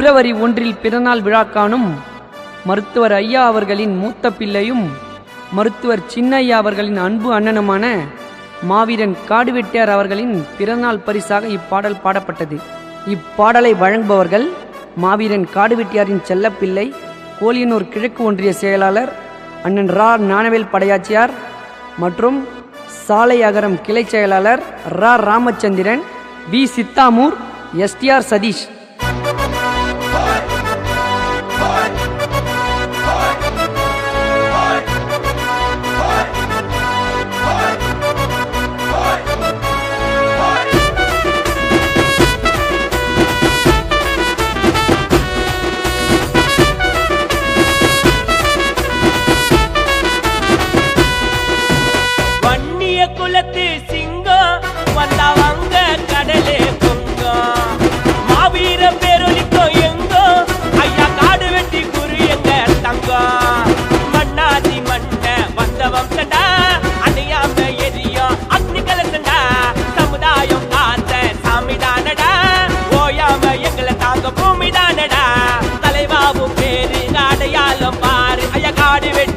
பிப்ரவரி ஒன்றில் பிறநாள் விழா காணும் மருத்துவர் ஐயா அவர்களின் மூத்த பிள்ளையும் மருத்துவர் சின்னையா அவர்களின் அன்பு அண்ணனுமான மாவீரன் காடுவெட்டியார் அவர்களின் பிறநாள் பரிசாக இப்பாடல் பாடப்பட்டது. இப்பாடலை வழங்குபவர்கள் மாவீரன் காடுவெட்டியாரின் செல்லப்பிள்ளை கோலியனூர் கிழக்கு ஒன்றிய செயலாளர் அண்ணன் ரா. ஞானவேல் படையாச்சியார் மற்றும் சாலை அகரம் கிளை செயலாளர் ரா. ராமச்சந்திரன் வி. சித்தாமூர் எஸ்டிஆர் சதீஷ். பாரு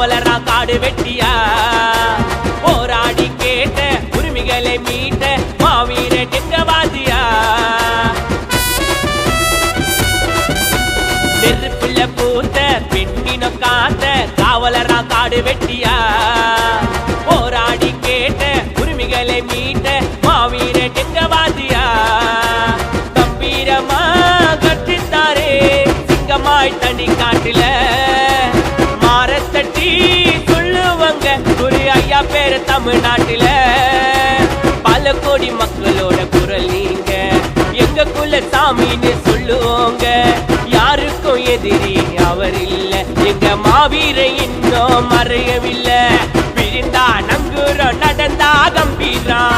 காவலரா காடு வெட்டியா? போராடி கேட்ட உரிமைகளை மீட்ட மாவீர எங்கவாதியா நெருப்புல பூத்த பெண்ணின காத்த காவலரா காடு வெட்டியா? போராடி கேட்ட உரிமைகளை மீட்ட மாவீர எங்கவாதியா கம்பீரமா கட்டித்தாரே சிங்கமாய் தனி பேர் தமிழ்நாட்டுல. பல கோடி மக்களோட குரல் நீங்க. எங்க சாமின்னு சொல்லுவோங்க. யாருக்கும் எதிரி அவர் இல்ல. எங்க மாவீர இன்னும் மறையவில்லை. விழுந்தா நங்குறோம் நடந்தா கம்பீரா.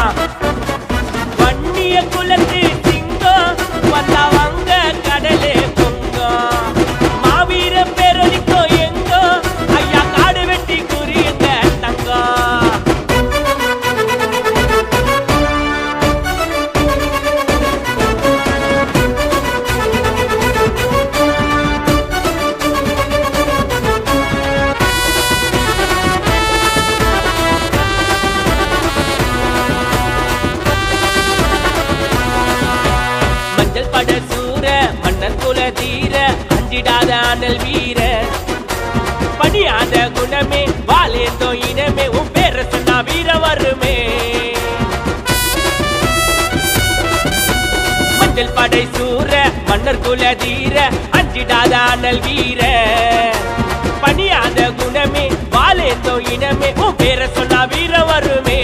தீர அஞ்சிடாத அனல் வீர. பணியாத குணமே வாழேந்தோ இனமே உன் பேர சொன்னா வீர வருமே. மஞ்சள் படை சூற மன்னர் குல தீர அஞ்சிடாத அனல் வீர. பணியாத குணமே வாழேந்தோ இனமே உன் பேர சொன்னா வீர வருமே.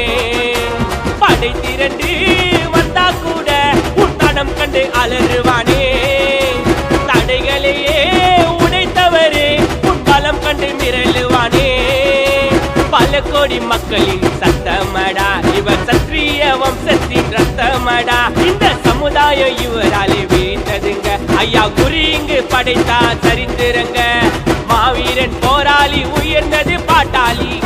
படை திரண்டு வந்தா கூட உன் தடம் கண்டு அலறுவ மக்களின் சத்தமடா. இவர் சத்திரிய வம்சத்தின் ரத்தமடா. இந்த சமுதாயம் இவராலே வீழ்ந்ததுங்க. ஐயா குறி இங்கு படைத்தா சரித்திரங்க. மாவீரன் போராளி உயர்ந்தது பாட்டாளி.